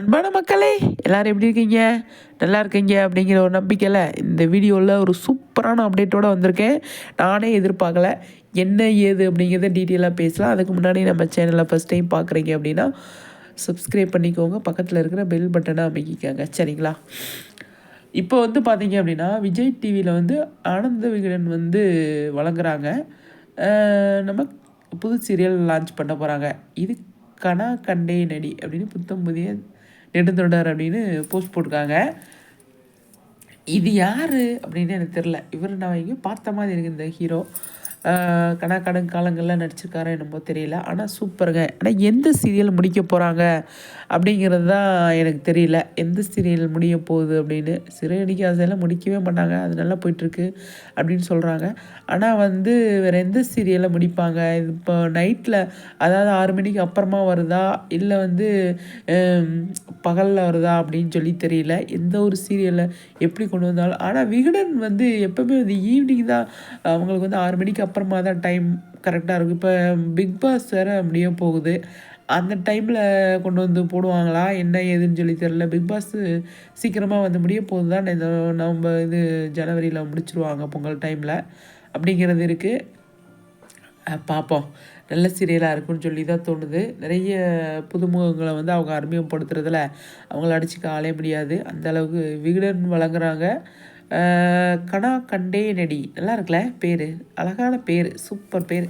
அன்பான மக்களே எல்லோரும் எப்படி இருக்கீங்க? நல்லா இருக்கீங்க அப்படிங்கிற ஒரு நம்பிக்கையில் இந்த வீடியோவில் ஒரு சூப்பரான அப்டேட்டோடு வந்திருக்கேன். நானே எதிர்பார்க்கல என்ன ஏது அப்படிங்கிறத டீட்டெயிலாக பேசலாம். அதுக்கு முன்னாடி நம்ம சேனலை ஃபஸ்ட் டைம் பார்க்குறீங்க அப்படின்னா சப்ஸ்கிரைப் பண்ணிக்கோங்க. பக்கத்தில் இருக்கிற பெல் பட்டனை அமைக்கிக்கோங்க. சரிங்களா? இப்போ வந்து பார்த்தீங்க அப்படின்னா விஜய் டிவியில் வந்து ஆனந்த விகடன் வந்து வழங்குறாங்க. நம்ம புது சீரியல் லான்ச் பண்ண போகிறாங்க இது கனா கண்டே நடி அப்படின்னு புத்தம் புதிய நெடுந்தொடர் அப்படின்னு போஸ்ட் போட்டிருக்காங்க. இது யார் அப்படின்னு எனக்கு தெரில இவர் நான் எங்கேயும் பார்த்த மாதிரி இருக்குது இந்த ஹீரோ கணா கடன் காலங்களில் நடிச்சிருக்காரோ என்னமோ தெரியல. ஆனால் சூப்பருங்க. ஆனால் எந்த சீரியல் முடிக்க போகிறாங்க அப்படிங்கிறது தான் எனக்கு தெரியல. எந்த சீரியல் முடிய போகுது அப்படின்னு. சிறையடிக்க ஆசையெல்லாம் முடிக்கவே மாட்டாங்க. அது நல்லா போயிட்டுருக்கு அப்படின்னு சொல்கிறாங்க ஆனால் வந்து வேறு எந்த சீரியலை முடிப்பாங்க? இது இப்போ நைட்டில் அதாவது ஆறு மணிக்கு அப்புறமா வருதா? இல்லை வந்து பகலில் வருதா அப்படின்னு சொல்லி தெரியல. எந்த ஒரு சீரியலை எப்படி கொண்டு வந்தாலும். ஆனால் விகடன் வந்து எப்போவுமே வந்து ஈவினிங் தான். அவங்களுக்கு வந்து ஆறு மணிக்கு அப்புறமா தான் டைம் கரெக்டாக இருக்கும். இப்போ பிக் பாஸ் வேறு முடிய போகுது. அந்த டைமில் கொண்டு வந்து போடுவாங்களா? என்ன ஏதுன்னு சொல்லி தெரில பிக் பாஸ் சீக்கிரமாக வந்து முடிய போகுது தான். இந்த நம்ம இது ஜனவரியில் முடிச்சிருவாங்க பொங்கல் டைமில் அப்படிங்கிறது இருக்குது பார்ப்போம் நல்ல சீரியலாக இருக்கும்னு சொல்லி தான் தோணுது. நிறைய புதுமுகங்களை வந்து அவங்க அறிமுகப்படுத்துறதுல அவங்கள அடிச்சுக்க ஆளே முடியாது. அந்த அளவுக்கு விகடன் வழங்குறாங்க. கனா கண்டே நடி நல்லா இருக்குல்ல? பேர். அழகான பேர். சூப்பர் பேர்.